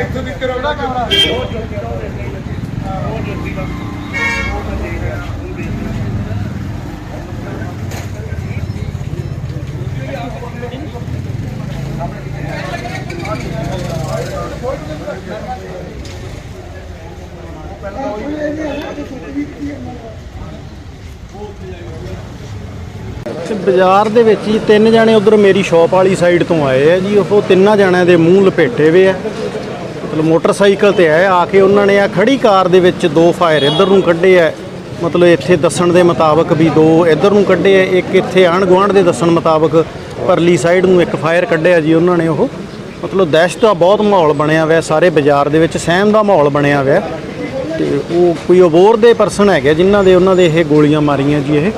ਇੱਥੋਂ ਦੀ ਕਿਹੜਾ ਕਮਰਾ। ਬਾਜ਼ਾਰ ਦੇ ਵਿੱਚ ਹੀ ਤਿੰਨ ਜਣੇ ਉਧਰ ਮੇਰੀ ਸ਼ਾਪ ਵਾਲੀ ਸਾਈਡ ਤੋਂ ਆਏ ਆ ਜੀ। ਉਹ ਤਿੰਨਾਂ ਜਣਿਆਂ ਦੇ ਮੂੰਹ ਲਪੇਟੇ ਵੇ ਆ। ਮਤਲਬ ਮੋਟਰਸਾਈਕਲ ਤੇ ਆਏ, ਆ ਕੇ ਉਹਨਾਂ ਨੇ ਆ ਖੜੀ ਕਾਰ ਦੇ ਵਿੱਚ ਦੋ ਫਾਇਰ ਇੱਧਰ ਨੂੰ ਕੱਢੇ ਆ। ਮਤਲਬ ਇੱਥੇ ਦੱਸਣ ਦੇ ਮੁਤਾਬਕ ਵੀ ਦੋ ਇੱਧਰ ਨੂੰ ਕੱਢੇ ਆ, ਇੱਕ ਇੱਥੇ ਆਣ ਗੁਆਂਢ ਦੇ ਦੱਸਣ ਮੁਤਾਬਕ ਪਰਲੀ ਸਾਈਡ ਨੂੰ ਇੱਕ ਫਾਇਰ ਕੱਢਿਆ ਜੀ ਉਹਨਾਂ ਨੇ ਉਹ। ਮਤਲਬ ਦਹਿਸ਼ਤ ਦਾ ਬਹੁਤ ਮਾਹੌਲ ਬਣਿਆ ਹੋਇਆ ਸਾਰੇ ਬਾਜ਼ਾਰ ਦੇ ਵਿੱਚ ਸਹਿਮ ਦਾ ਮਾਹੌਲ ਬਣਿਆ ਹੋਇਆ ਤੇ ਉਹ ਕੋਈ ਅਬੋਰ ਦੇ ਪਰਸਨ ਹੈਗੇ ਜਿਨ੍ਹਾਂ ਦੇ ਉਹਨਾਂ ਦੇ ਇਹ ਗੋਲੀਆਂ ਮਾਰੀਆਂ ਜੀ ਇਹ।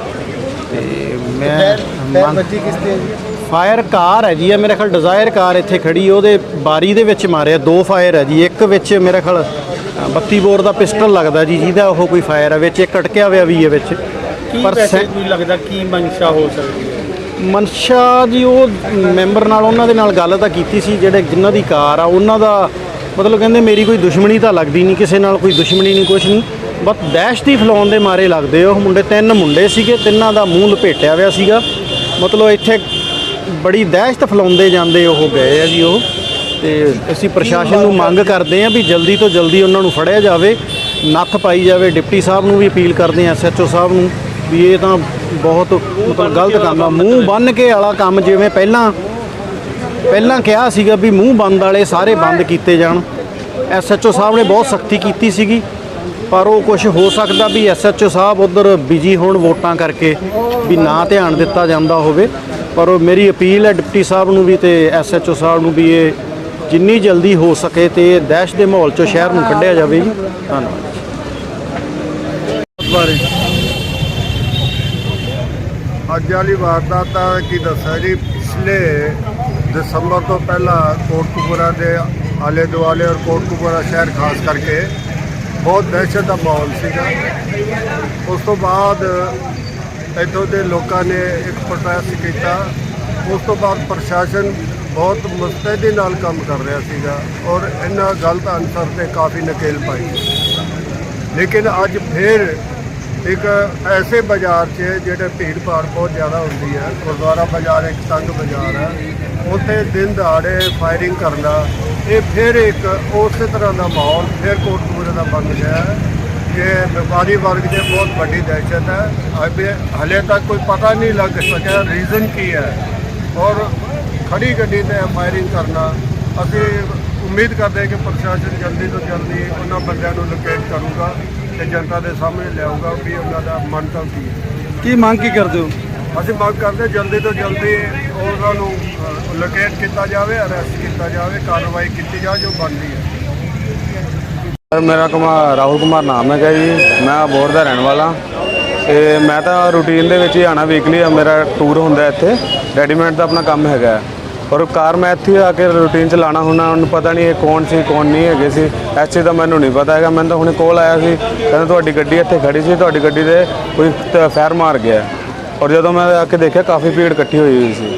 ਮੈਂ ਮੰਨ- ਬੱਜੀ ਕਿਸ ਤੇ ਜੀ? ਫਾਇਰ ਕਾਰ ਹੈ ਜੀ ਇਹ ਮੇਰੇ ਖਿਆਲ ਡਿਜ਼ਾਇਰ ਕਾਰ ਇੱਥੇ ਖੜੀ ਉਹਦੇ ਬਾਰੀ ਦੇ ਵਿੱਚ ਮਾਰਿਆ ਦੋ ਫਾਇਰ ਹੈ ਜੀ ਇੱਕ ਵਿੱਚ ਮੇਰੇ ਖਿਆਲ ਅ, 32 ਬੋਰ ਦਾ ਪਿਸਟਲ ਲੱਗਦਾ ਜੀ ਜਿਹਦਾ ਉਹ ਕੋਈ ਫਾਇਰ ਹੈ ਵਿੱਚ ਇੱਕ ਅਟਕਿਆ ਹੋਇਆ ਵੀ ਹੈ ਵਿੱਚ। ਕੀ ਪਰ ਵੈਸੇ ਸੈ- ਕੋਈ ਲੱਗਦਾ ਕੀ ਮਨਸ਼ਾ ਹੋ ਸਕਦੀ ਹੈ? ਮਨਸ਼ਾ ਜੀ ਉਹ ਮੈਂਬਰ ਨਾਲ ਉਹਨਾਂ ਦੇ ਨਾਲ ਗੱਲ ਤਾਂ ਕੀਤੀ ਸੀ ਜਿਹੜੇ ਜਿਨ੍ਹਾਂ ਦੀ ਕਾਰ ਆ ਉਹਨਾਂ ਦਾ ਮਤਲਬ ਕਹਿੰਦੇ ਮੇਰੀ ਕੋਈ ਦੁਸ਼ਮਣੀ ਤਾਂ ਲੱਗਦੀ ਨਹੀਂ ਕਿਸੇ ਨਾਲ ਕੋਈ ਦੁਸ਼ਮਣੀ ਨਹੀਂ ਕੁਛ ਨਹੀਂ। ਬਸ ਦਹਿਸ਼ਤ ਹੀ ਫੈਲਾਉਣ ਦੇ ਮਾਰੇ ਲੱਗਦੇ ਉਹ ਮੁੰਡੇ ਤਿੰਨ ਮੁੰਡੇ ਸੀਗੇ, ਤਿੰਨਾਂ ਦਾ ਮੂੰਹ ਲਪੇਟਿਆ ਹੋਇਆ ਸੀਗਾ। ਮਤਲਬ ਇੱਥੇ ਬੜੀ ਦਹਿਸ਼ਤ ਫੈਲਾਉਂਦੇ ਜਾਂਦੇ ਉਹ ਗਏ ਆ ਜੀ ਉਹ। ਤੇ ਅਸੀਂ ਪ੍ਰਸ਼ਾਸਨ ਨੂੰ ਮੰਗ ਕਰਦੇ ਆ ਵੀ ਜਲਦੀ ਤੋਂ ਜਲਦੀ ਉਹਨਾਂ ਨੂੰ ਫੜਿਆ ਜਾਵੇ, ਨੱਥ ਪਾਈ ਜਾਵੇ। ਡਿਪਟੀ ਸਾਹਿਬ ਨੂੰ ਵੀ ਅਪੀਲ ਕਰਦੇ ਆ ਐਸਐਚਓ ਸਾਹਿਬ ਨੂੰ ਵੀ ਇਹ ਤਾਂ ਬਹੁਤ ਮਤਲਬ ਗਲਤ ਕੰਮ ਆ। ਮੂੰਹ ਬੰਨ ਕੇ ਵਾਲਾ ਕੰਮ ਜਿਵੇਂ ਪਹਿਲਾਂ ਪਹਿਲਾਂ ਕਿਹਾ ਸੀਗਾ ਵੀ ਮੂੰਹ ਬੰਦ ਵਾਲੇ ਸਾਰੇ ਬੰਦ ਕੀਤੇ ਜਾਣ। ਐਸਐਚਓ ਸਾਹਿਬ ਨੇ ਬਹੁਤ ਸਖਤੀ ਕੀਤੀ ਸੀਗੀ। ਪਰ ਉਹ ਕੁਝ ਹੋ ਸਕਦਾ ਵੀ ਐਸਐਚਓ ਸਾਹਿਬ ਉਧਰ ਬਿਜ਼ੀ ਹੋਣ ਵੋਟਾਂ ਕਰਕੇ ਵੀ ਨਾ ਧਿਆਨ ਦਿੱਤਾ ਜਾਂਦਾ ਹੋਵੇ। ਪਰ ਉਹ ਮੇਰੀ ਅਪੀਲ ਹੈ ਡਿਪਟੀ ਸਾਹਿਬ ਨੂੰ ਵੀ ਤੇ ਐਸਐਚਓ ਸਾਹਿਬ ਨੂੰ ਵੀ ਇਹ ਜਿੰਨੀ ਜਲਦੀ ਹੋ ਸਕੇ ਤੇ ਇਹ ਦਹਿਸ਼ਤ ਦੇ ਮਾਹੌਲ ਚੋਂ ਸ਼ਹਿਰ ਨੂੰ ਕੱਢਿਆ ਜਾਵੇ ਜੀ। ਧੰਨਵਾਦ। ਬਾਰੇ ਅੱਜ ਵਾਲੀ ਵਾਰਦਾਤ ਦਾ ਕੀ ਦੱਸਿਆ ਜੀ? ਪਿਛਲੇ ਦਸੰਬਰ ਤੋਂ ਪਹਿਲਾਂ ਕੋਟਕਪੂਰਾ ਦੇ ਆਲੇ ਦੁਆਲੇ ਔਰ ਕੋਟਕਪੂਰਾ ਸ਼ਹਿਰ ਖਾਸ ਕਰਕੇ ਬਹੁਤ ਦਹਿਸ਼ਤ ਦਾ ਮਾਹੌਲ ਸੀਗਾ। ਉਸ ਤੋਂ ਬਾਅਦ ਇੱਥੋਂ ਦੇ ਲੋਕਾਂ ਨੇ ਇੱਕ ਪ੍ਰੋਟੈਸਟ ਕੀਤਾ। ਉਸ ਤੋਂ ਬਾਅਦ ਪ੍ਰਸ਼ਾਸਨ ਬਹੁਤ ਮੁਸਤੈਦੀ ਨਾਲ ਕੰਮ ਕਰ ਰਿਹਾ ਸੀਗਾ ਔਰ ਇਹਨਾਂ ਗਲਤ ਅਨਸਰ ਤੇ ਕਾਫੀ ਨਕੇਲ ਪਾਈ। ਲੇਕਿਨ ਅੱਜ ਫਿਰ ਇੱਕ ਐਸੇ ਬਾਜ਼ਾਰ 'ਚ ਜਿਹੜੇ ਭੀੜ ਭਾੜ ਬਹੁਤ ਜ਼ਿਆਦਾ ਹੁੰਦੀ ਹੈ। ਗੁਰਦੁਆਰਾ ਬਾਜ਼ਾਰ ਇੱਕ ਤੰਗ ਬਾਜ਼ਾਰ ਹੈ। ਉੱਥੇ ਦਿਨ ਦਹਾੜੇ ਫਾਇਰਿੰਗ ਕਰਨਾ ਇਹ ਫਿਰ ਇੱਕ ਉਸੇ ਤਰ੍ਹਾਂ ਦਾ ਮਾਹੌਲ, ਫਿਰ ਕੋਟਕਪੂਰੇ ਦਾ ਬਣ ਗਿਆ। ਹੈ ਇਹ ਵਪਾਰੀ ਵਰਗ ਦੇ ਬਹੁਤ ਵੱਡੀ ਦਹਿਸ਼ਤ ਹੈ। ਅਬੇ ਹਲੇ ਤੱਕ ਕੋਈ ਪਤਾ ਨਹੀਂ ਲੱਗ ਸਕਿਆ ਰੀਜ਼ਨ ਕੀ ਹੈ। ਔਰ ਖੜੀ ਗੱਡੀ ਤੇ ਫਾਇਰਿੰਗ ਕਰਨਾ, ਅਸੀਂ ਉਮੀਦ ਕਰਦੇ ਹਾਂ ਕਿ ਪ੍ਰਸ਼ਾਸਨ ਜਲਦੀ ਤੋਂ ਜਲਦੀ ਉਹਨਾਂ ਬੰਦਿਆਂ ਨੂੰ ਲੋਕੇਟ ਕਰੂਗਾ ਤੇ ਜਨਤਾ ਦੇ ਸਾਹਮਣੇ ਲਿਆਊਗਾ ਵੀ ਉਹਨਾਂ ਦਾ ਮੰਤਵ ਕੀ ਹੈ। ਕੀ ਮੰਗ ਕੀ ਕਰਦੇ ਹੋ? ਅਸੀਂ ਮੰਗ ਕਰਦੇ ਜਲਦੀ ਤੋਂ ਜਲਦੀ ਉਹਨਾਂ ਨੂੰ ਲੋਕੇਟ ਕੀਤਾ ਜਾਵੇ ਅਰੈਸਟ ਕੀਤਾ ਜਾਵੇ, ਕਾਰਵਾਈ ਕੀਤੀ ਜਾਵੇ, ਜੋ ਬਣਦੀ ਹੈ। ਮੇਰਾ ਕੁਮਾਰ ਰਾਹੁਲ ਕੁਮਾਰ ਨਾਮ ਹੈਗਾ ਜੀ। ਮੈਂ ਬੋਰ ਦਾ ਰਹਿਣ ਵਾਲਾ। ਤੇ ਮੈਂ ਤਾਂ ਰੂਟੀਨ ਦੇ ਵਿੱਚ ਹੀ ਆਣਾ ਵੀਕਲੀ ਮੇਰਾ ਟੂਰ ਹੁੰਦਾ ਇੱਥੇ। ਰੈਡੀਮੇਡ ਦਾ ਆਪਣਾ ਕੰਮ ਹੈਗਾ। ਪਰ ਕਾਰ ਮੈਂ ਇੱਥੇ ਆ ਕੇ ਰੂਟੀਨ ਚ ਲਾਣਾ ਹੁੰਦਾ। ਉਹਨੂੰ ਪਤਾ ਨਹੀਂ ਇਹ ਕੌਣ ਸੀ, ਕੌਣ ਨਹੀਂ ਹੈਗੇ ਸੀ। ਇਸ ਚੀਜ਼ ਦਾ ਮੈਨੂੰ ਨਹੀਂ ਪਤਾ ਹੈਗਾ। ਮੈਨੂੰ ਤਾਂ ਹੁਣੇ ਕੋਲ ਆਇਆ ਸੀ। ਕਹਿੰਦਾ ਤੁਹਾਡੀ ਗੱਡੀ ਇੱਥੇ ਖੜੀ ਸੀ। ਤੁਹਾਡੀ ਗੱਡੀ ਦੇ ਕੋਈ ਫੈਰ ਮਾਰ ਗਿਆ। ਔਰ ਜਦੋਂ ਮੈਂ ਆ ਕੇ ਦੇਖਿਆ ਕਾਫੀ ਭੀੜ ਇਕੱਠੀ ਹੋਈ ਹੋਈ ਸੀ।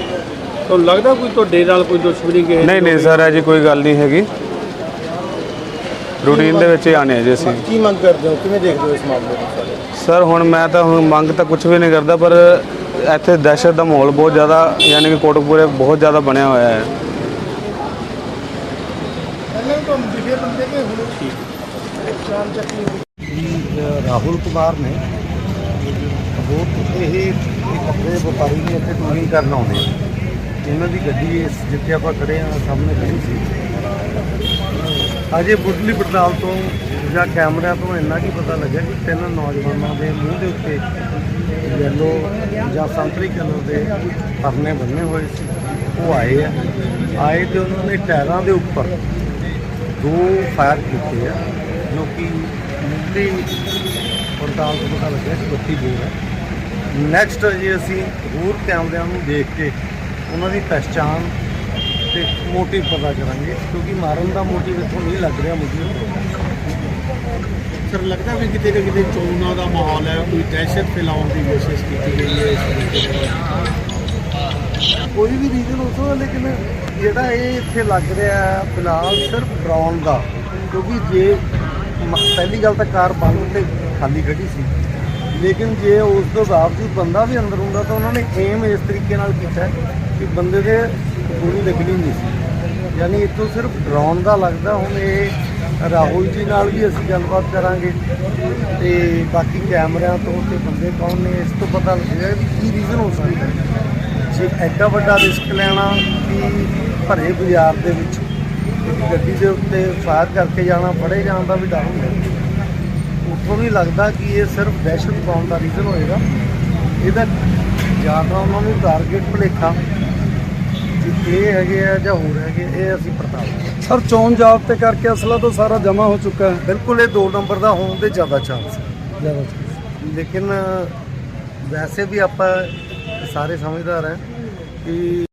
ਤੁਹਾਨੂੰ ਲੱਗਦਾ ਕੋਈ ਤੁਹਾਡੇ ਨਾਲ ਕੋਈ ਦੁਸ਼ਮਣੀ ਕਿਸੇ ਨਹੀਂ ਨਹੀਂ ਸਰ ਇਹ ਜੀ ਕੋਈ ਗੱਲ ਨਹੀਂ ਹੈਗੀ। ਰੂਟੀਨ ਦੇ ਵਿੱਚ ਹੀ ਆਣੇ ਆ ਜੀ ਅਸੀਂ। ਕੀ ਮੰਗ ਕਰਦੇ ਹੋ? ਕਿਵੇਂ ਦੇਖਦੇ ਹੋ ਇਸ ਮਾਮਲੇ ਨੂੰ ਸਾਰੇ? ਸਰ ਹੁਣ ਮੈਂ ਤਾਂ ਹੁਣ ਮੰਗ ਤਾਂ ਕੁਝ ਵੀ ਨਹੀਂ ਕਰਦਾ ਪਰ ਇੱਥੇ ਦਹਿਸ਼ਤ ਦਾ ਮਾਹੌਲ ਬਹੁਤ ਜ਼ਿਆਦਾ ਯਾਨੀ ਕਿ ਕੋਟਕਪੂਰੇ ਬਹੁਤ ਜ਼ਿਆਦਾ ਬਣਿਆ ਹੋਇਆ ਹੈ। ਰਾਹੁਲ ਕੁਮਾਰ ਨੇ ਹੋਰ ਇਹ ਇਹ ਕੱਪੜੇ ਵਪਾਰੀ ਨੇ ਇੱਥੇ ਟੂਰਿੰਗ ਕਰਨ ਆਉਂਦੇ ਆ। ਇਹਨਾਂ ਦੀ ਗੱਡੀ ਇਸ ਜਿੱਥੇ ਆਪਾਂ ਖੜੇ ਆ, ਸਾਹਮਣੇ ਖੜੀ ਸੀ। ਅਜੇ ਬੁੱਢਲੀ ਪੜਤਾਲ ਤੋਂ ਜਾਂ ਕੈਮਰਿਆਂ ਤੋਂ ਇੰਨਾ ਕੀ ਪਤਾ ਲੱਗਿਆ ਕਿ ਤਿੰਨ ਨੌਜਵਾਨਾਂ ਦੇ ਮੂੰਹ ਦੇ ਉੱਤੇ ਯੈਲੋ ਜਾਂ ਸੰਤਰੀ ਕਲਰ ਦੇ ਪਰਨੇ ਬੰਨੇ ਹੋਏ ਸੀ। ਉਹ ਆਏ ਆ। ਆਏ ਤੇ ਉਹਨਾਂ ਨੇ ਟਾਇਰਾਂ ਦੇ ਉੱਪਰ ਦੋ ਫਾਇਰ ਕੀਤੇ ਆ, ਜੋ ਕਿ ਮੁੱਢਲੀ ਪੜਤਾਲ ਤੋਂ ਪਤਾ ਲੱਗਿਆ ਕਿ 32 ਬੋਰ ਹੈ। ਨੈਕਸਟ ਜੀ ਅਸੀਂ ਹੋਰ ਕੈਮਰਿਆਂ ਨੂੰ ਦੇਖ ਕੇ ਉਹਨਾਂ ਦੀ ਪਛਾਣ ਤੇ ਮੋਟਿਵ ਪਤਾ ਕਰਾਂਗੇ ਕਿਉਂਕਿ ਮਾਰਨ ਦਾ ਮੋਟਿਵ ਇੱਥੋਂ ਨਹੀਂ ਲੱਗ ਰਿਹਾ ਮੁझे ਸਰ ਲੱਗਦਾ ਵੀ ਕਿਤੇ ਨਾ ਕਿਤੇ ਚੋਣਾਂ ਦਾ ਮਾਹੌਲ ਹੈ ਕੋਈ ਦਹਿਸ਼ਤ ਫੈਲਾਉਣ ਦੀ ਕੋਸ਼ਿਸ਼ ਕੀਤੀ ਗਈ ਹੈ ਇਸ ਕੋਈ ਵੀ ਰੀਜ਼ਨ ਹੋ ਸਕਦਾ ਲੇਕਿਨ ਜਿਹੜਾ ਇਹ ਇੱਥੇ ਲੱਗ ਰਿਹਾ ਫਿਲਹਾਲ ਸਿਰਫ ਡਰਾਉਣ ਦਾ ਕਿਉਂਕਿ ਜੇ ਪਹਿਲੀ ਗੱਲ ਤਾਂ ਕਾਰ ਬੰਦ ਤੇ ਖਾਲੀ ਖੜੀ ਸੀ। ਲੇਕਿਨ ਜੇ ਉਸ ਤੋਂ ਬਾਵਜੂਦ ਬੰਦਾ ਵੀ ਅੰਦਰ ਹੁੰਦਾ ਤਾਂ ਉਹਨਾਂ ਨੇ ਏਮ ਇਸ ਤਰੀਕੇ ਨਾਲ ਕੀਤਾ ਕਿ ਬੰਦੇ ਦੇ ਗੋਲੀ ਲੱਗਣੀ ਨਹੀਂ ਸੀ। ਯਾਨੀ ਇੱਥੋਂ ਸਿਰਫ ਡਰਾਉਣ ਦਾ ਲੱਗਦਾ, ਹੁਣ ਇਹ ਰਾਹੁਲ ਜੀ ਨਾਲ ਵੀ ਅਸੀਂ ਗੱਲਬਾਤ ਕਰਾਂਗੇ ਤੇ ਬਾਕੀ ਕੈਮਰਿਆਂ ਤੋਂ ਤੇ ਬੰਦੇ ਕੌਣ ਨੇ, ਇਸ ਤੋਂ ਪਤਾ ਲੱਗੇਗਾ ਵੀ ਕੀ ਰੀਜ਼ਨ ਹੋ ਸਕਦਾ ਜੇ ਐਡਾ ਵੱਡਾ ਰਿਸਕ ਲੈਣਾ ਕਿ ਭਰੇ ਬਾਜ਼ਾਰ ਦੇ ਵਿੱਚ ਗੱਡੀ ਦੇ ਉੱਤੇ ਫਾਇਰ ਕਰਕੇ ਜਾਣਾ, ਫੜੇ ਜਾਣ ਦਾ ਵੀ ਡਰ ਹੁੰਦਾ। ਉੱਥੋਂ ਵੀ ਲੱਗਦਾ ਕਿ ਇਹ ਸਿਰਫ ਦਹਿਸ਼ਤ ਪਾਉਣ ਦਾ ਰੀਜ਼ਨ ਹੋਏਗਾ। ਇਹਦਾ ਜਾਂ ਤਾਂ ਉਹਨਾਂ ਨੂੰ ਟਾਰਗੇਟ ਭੁਲੇਖਾ ਕਿ ਇਹ ਹੈਗੇ ਆ ਜਾਂ ਹੋਰ ਹੈਗੇ ਇਹ ਅਸੀਂ ਪੜਤਾਲ ਸਰ ਚੋਣ ਜਾਬਤੇ ਕਰਕੇ ਅਸਲਾ ਤਾਂ ਸਾਰਾ ਜਮ੍ਹਾਂ ਹੋ ਚੁੱਕਾ ਹੈ। ਬਿਲਕੁਲ ਇਹ ਦੋ ਨੰਬਰ ਦਾ ਹੋਣ ਦੇ ਜ਼ਿਆਦਾ ਚਾਂਸ ਹੈ। ਲੇਕਿਨ ਵੈਸੇ ਵੀ ਆਪਾਂ ਸਾਰੇ ਸਮਝਦਾਰ ਹੈ ਕਿ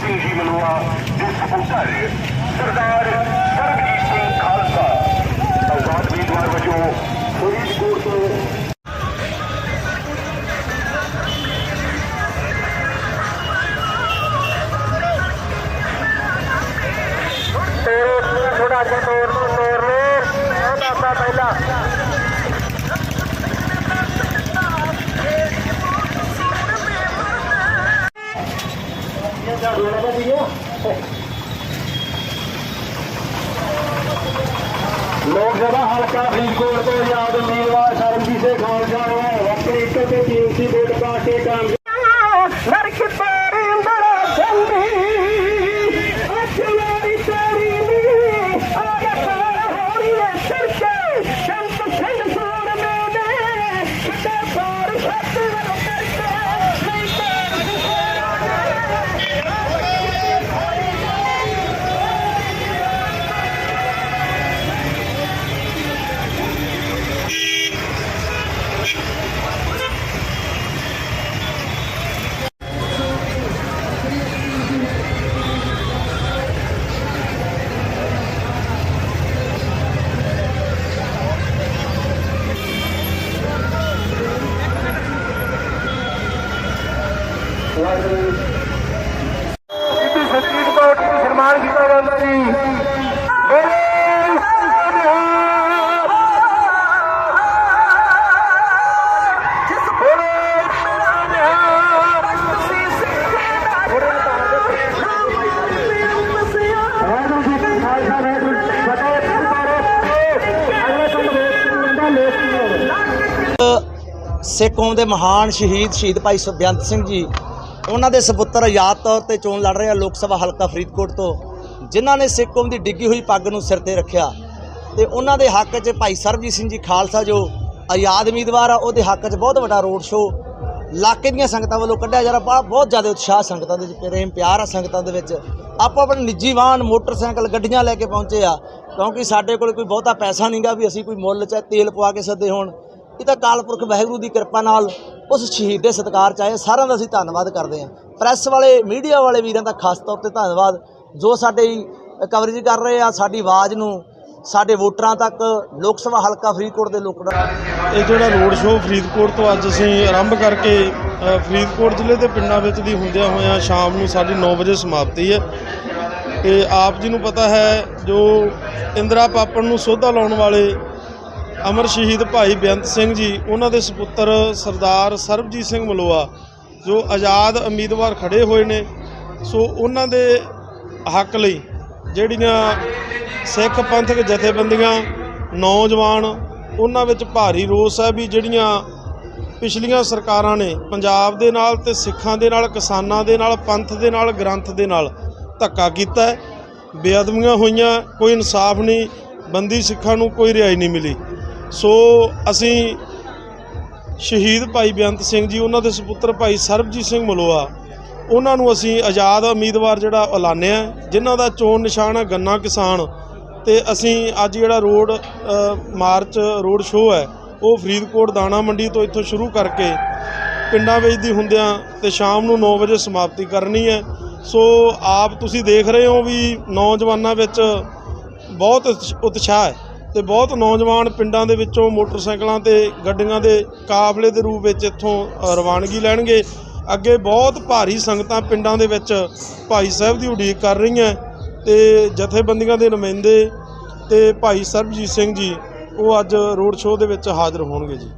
ਸਿੰਘ ਜੀ ਮਲੂਆ ਦੇ ਸਪੁੱਤਰ ਸਰਦਾਰ ਸਰਬਜੀਤ ਸਿੰਘ ਖਾਲਸਾ। ਆਜ਼ਾਦ ਉਮੀਦਵਾਰ ਵਜੋਂ ਫਰੀਦਕੋਟ ਤੋਂ। ਥੋੜਾ ਜਿਹਾ ਤੋਰ ਨੂੰ ਤੋਰ ਲੋ ਉਹ ਦਾਦਾ ਪਹਿਲਾਂ ਸਿੱਖ ਕੌਮ ਦੇ ਮਹਾਨ ਸ਼ਹੀਦ ਸ਼ਹੀਦ ਭਾਈ ਸੁਬੇਅੰਤ ਸਿੰਘ ਜੀ, ਉਹਨਾਂ ਦੇ ਸੁਪੁੱਤਰ ਆਜ਼ਾਦ ਤੌਰ ਤੇ ਚੋਣ ਲੜ ਰਹੇ ਆ ਲੋਕ ਸਭਾ ਹਲਕਾ ਫਰੀਦਕੋਟ ਤੋਂ, ਜਿਨ੍ਹਾਂ ਨੇ ਸਿੱਖ ਕੌਮ ਦੀ ਡਿੱਗੀ ਹੋਈ ਪੱਗ ਨੂੰ ਸਿਰ ਤੇ ਰੱਖਿਆ। ਤੇ ਉਹਨਾਂ ਦੇ ਹੱਕ 'ਚ ਭਾਈ ਸਰਬਜੀਤ ਸਿੰਘ ਜੀ ਖਾਲਸਾ ਜੋ ਆਜ਼ਾਦ ਉਮੀਦਵਾਰ ਆ, ਉਹਦੇ ਹੱਕ 'ਚ ਬਹੁਤ ਵੱਡਾ ਰੋਡ ਸ਼ੋਅ ਇਲਾਕੇ ਦੀਆਂ ਸੰਗਤਾਂ ਵੱਲੋਂ ਕੱਢਿਆ ਜਾ ਰਿਹਾ। ਬਹੁਤ ਜ਼ਿਆਦਾ ਉਤਸ਼ਾਹ ਸੰਗਤਾਂ ਦੇ ਵਿੱਚ, ਪ੍ਰੇਮ ਪਿਆਰ ਆ ਸੰਗਤਾਂ ਦੇ ਵਿੱਚ। ਆਪੋ ਆਪਣੇ ਨਿੱਜੀ ਵਾਹਨ, ਮੋਟਰਸਾਈਕਲ, ਗੱਡੀਆਂ ਲੈ ਕੇ ਪਹੁੰਚੇ ਆ, ਕਿਉਂਕਿ ਸਾਡੇ ਕੋਲ ਕੋਈ ਬਹੁਤਾ ਪੈਸਾ ਨਹੀਂਗਾ ਵੀ ਅਸੀਂ ਕੋਈ ਮੁੱਲ ਚਾਹੇ ਤੇਲ ਪਵਾ ਕੇ ਸੱਦੇ ਹੋਣ। ਇਹ ਤਾਂ ਕਾਲਪੁਰਖ ਵਾਹਿਗੁਰੂ ਦੀ ਕਿਰਪਾ ਨਾਲ ਉਸ ਸ਼ਹੀਦ ਦੇ ਸਤਿਕਾਰ ਚ ਆਏ। ਸਾਰਿਆਂ ਦਾ ਅਸੀਂ ਧੰਨਵਾਦ ਕਰਦੇ ਹਾਂ। ਪ੍ਰੈਸ ਵਾਲੇ, ਮੀਡੀਆ ਵਾਲੇ ਵੀਰਾਂ ਦਾ ਖਾਸ ਤੌਰ ਤੇ ਧੰਨਵਾਦ। ਜੋ ਸਾਡੀ ਕਵਰੇਜ ਕਰ ਰਹੇ ਆ, ਸਾਡੀ ਆਵਾਜ਼ ਨੂੰ, ਸਾਡੇ ਵੋਟਰਾਂ ਤੱਕ, ਲੋਕ ਸਭਾ ਹਲਕਾ ਫਰੀਦਕੋਟ ਦੇ ਲੋਕਾਂ ਇਹ ਜਿਹੜਾ ਰੋਡ ਸ਼ੋਅ ਫਰੀਦਕੋਟ ਤੋਂ ਅੱਜ ਅਸੀਂ ਆਰੰਭ ਕਰਕੇ ਫਰੀਦਕੋਟ ਜ਼ਿਲ੍ਹੇ ਦੇ ਪਿੰਡਾਂ ਵਿੱਚ ਦੀ ਹੁੰਦਿਆਂ ਹੋਇਆਂ ਸ਼ਾਮ ਨੂੰ ਸਾਡੀ 9 ਵਜੇ ਸਮਾਪਤੀ ਹੈ। ਤੇ ਆਪ ਜੀ ਨੂੰ ਪਤਾ ਹੈ, ਜੋ ਇੰਦਰਾ ਪਾਪਣ ਨੂੰ ਸੋਧਾ ਲਾਉਣ ਵਾਲੇ ਅਮਰ ਸ਼ਹੀਦ ਭਾਈ ਬੇਅੰਤ ਸਿੰਘ ਜੀ, ਉਹਨਾਂ ਦੇ ਸੁਪੁੱਤਰ ਸਰਦਾਰ ਸਰਬਜੀਤ ਸਿੰਘ ਮਲੋਆ, ਜੋ ਆਜ਼ਾਦ ਉਮੀਦਵਾਰ ਖੜੇ ਹੋਏ ਨੇ। ਸੋ ਉਹਨਾਂ ਦੇ ਹੱਕ ਲਈ ਜਿਹੜੀਆਂ ਸਿੱਖ ਪੰਥਕ ਜਥੇਬੰਦੀਆਂ, ਨੌਜਵਾਨ, ਉਹਨਾਂ ਵਿੱਚ ਭਾਰੀ ਰੋਸ ਹੈ ਵੀ ਜਿਹੜੀਆਂ ਪਿਛਲੀਆਂ ਸਰਕਾਰਾਂ ਨੇ ਪੰਜਾਬ ਦੇ ਨਾਲ ਤੇ ਸਿੱਖਾਂ ਦੇ ਨਾਲ, ਕਿਸਾਨਾਂ ਦੇ ਨਾਲ, ਪੰਥ ਦੇ ਨਾਲ, ਗ੍ਰੰਥ ਦੇ ਨਾਲ ਧੱਕਾ ਕੀਤਾ ਬੇਅਦਬੀਆਂ ਹੋਈਆਂ, ਕੋਈ ਇਨਸਾਫ ਨਹੀਂ, ਬੰਦੀ ਸਿੱਖਾਂ ਨੂੰ ਕੋਈ ਰਿਹਾਈ ਨਹੀਂ ਮਿਲੀ। ਸੋ ਅਸੀਂ ਸ਼ਹੀਦ ਭਾਈ ਬੇਅੰਤ ਸਿੰਘ ਜੀ, ਉਹਨਾਂ ਦੇ ਸੁਪੁੱਤਰ ਭਾਈ ਸਰਬਜੀਤ ਸਿੰਘ ਮਲੋਆ, ਉਹਨਾਂ ਨੂੰ ਅਸੀਂ ਆਜ਼ਾਦ ਉਮੀਦਵਾਰ ਜਿਹੜਾ ਐਲਾਨਿਆ ਜਿਨ੍ਹਾਂ ਦਾ ਚੋਣ ਨਿਸ਼ਾਨ ਹੈ ਗੰਨਾ ਕਿਸਾਨ। ਤੇ ਅਸੀਂ ਅੱਜ ਜਿਹੜਾ ਰੋਡ ਮਾਰਚ ਰੋਡ ਸ਼ੋਅ ਹੈ, ਉਹ ਫਰੀਦਕੋਟ ਦਾਣਾ ਮੰਡੀ ਤੋਂ ਇੱਥੋਂ ਸ਼ੁਰੂ ਕਰਕੇ ਪਿੰਡਾਂ ਵਿੱਚ ਦੀ ਹੁੰਦਿਆਂ ਤੇ ਸ਼ਾਮ ਨੂੰ 9 ਵਜੇ ਸਮਾਪਤੀ ਕਰਨੀ ਹੈ। ਸੋ ਆਪ ਤੁਸੀਂ ਦੇਖ ਰਹੇ ਹੋ ਵੀ ਨੌਜਵਾਨਾਂ ਵਿੱਚ ਬਹੁਤ ਉਤਸ਼ਾਹ ਹੈ। ਤੇ ਬਹੁਤ ਨੌਜਵਾਨ ਪਿੰਡਾਂ ਦੇ ਵਿੱਚੋਂ ਮੋਟਰਸਾਈਕਲਾਂ ਤੇ ਗੱਡੀਆਂ ਦੇ ਕਾਫਲੇ ਦੇ ਰੂਪ ਵਿੱਚ ਇੱਥੋਂ ਰਵਾਨਗੀ ਲੈਣਗੇ। ਅੱਗੇ ਬਹੁਤ ਭਾਰੀ ਸੰਗਤਾਂ ਪਿੰਡਾਂ ਦੇ ਵਿੱਚ ਭਾਈ ਸਾਹਿਬ ਦੀ ਉਡੀਕ ਕਰ ਰਹੀਆਂ। ਤੇ ਜਥੇਬੰਦੀਆਂ ਦੇ ਨੁਮਾਇੰਦੇ ਤੇ ਭਾਈ ਸਰਬਜੀਤ ਸਿੰਘ ਜੀ, ਉਹ ਅੱਜ ਰੋਡ ਸ਼ੋਅ ਦੇ ਵਿੱਚ ਹਾਜ਼ਰ ਹੋਣਗੇ ਜੀ।